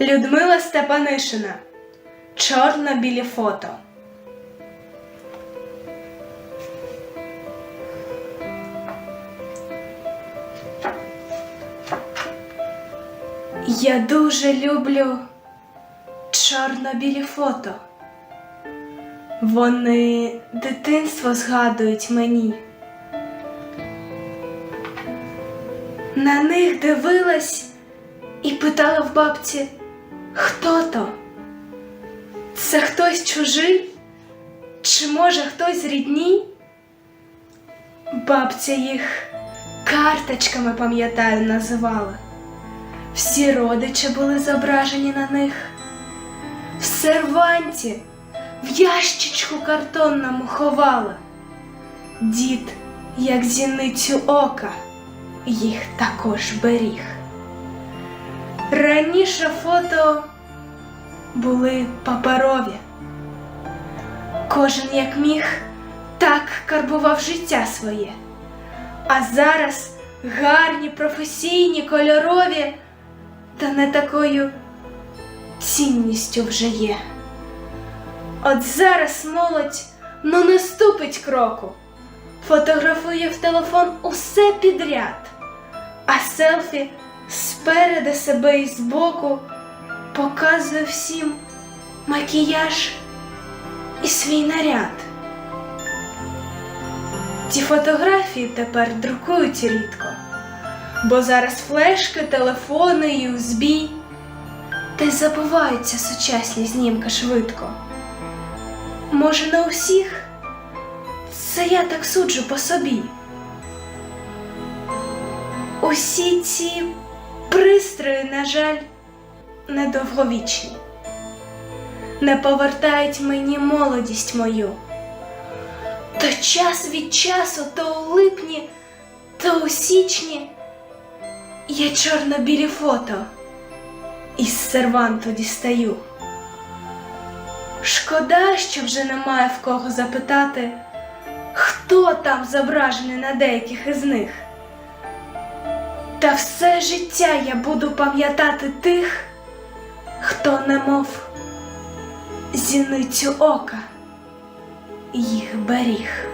Людмила Степанишина. Чорно-білі фото. Я дуже люблю чорно-білі фото. Вони дитинство згадують мені. На них дивилась і питала в бабці, хто то? Це хтось чужий? Чи може хтось з рідні? Бабця їх карточками, пам'ятаю, називала. Всі родичі були зображені на них. В серванті, в ящичку картонному ховала. Дід, як зіницю ока, їх також беріг. Раніше фото були паперові. Кожен як міг, так карбував життя своє. А зараз гарні, професійні, кольорові, та не такою цінністю вже є. От зараз молодь ну не ступить кроку, фотографує в телефон усе підряд, а селфі спереди себе і збоку показує всім макіяж і свій наряд. Ті фотографії тепер друкують рідко, бо зараз флешки, телефони і USB, та й забуваються сучасні знімки швидко. Може, не усіх? Це я так суджу по собі. Усі ці пристрої, на жаль, недовговічні, не повертають мені молодість мою. То час від часу, то у липні, то у січні я чорно-білі фото із серванту дістаю. Шкода, що вже немає в кого запитати, хто там зображений на деяких із них. Та все життя я буду пам'ятати тих, хто немов зіницю ока їх беріг.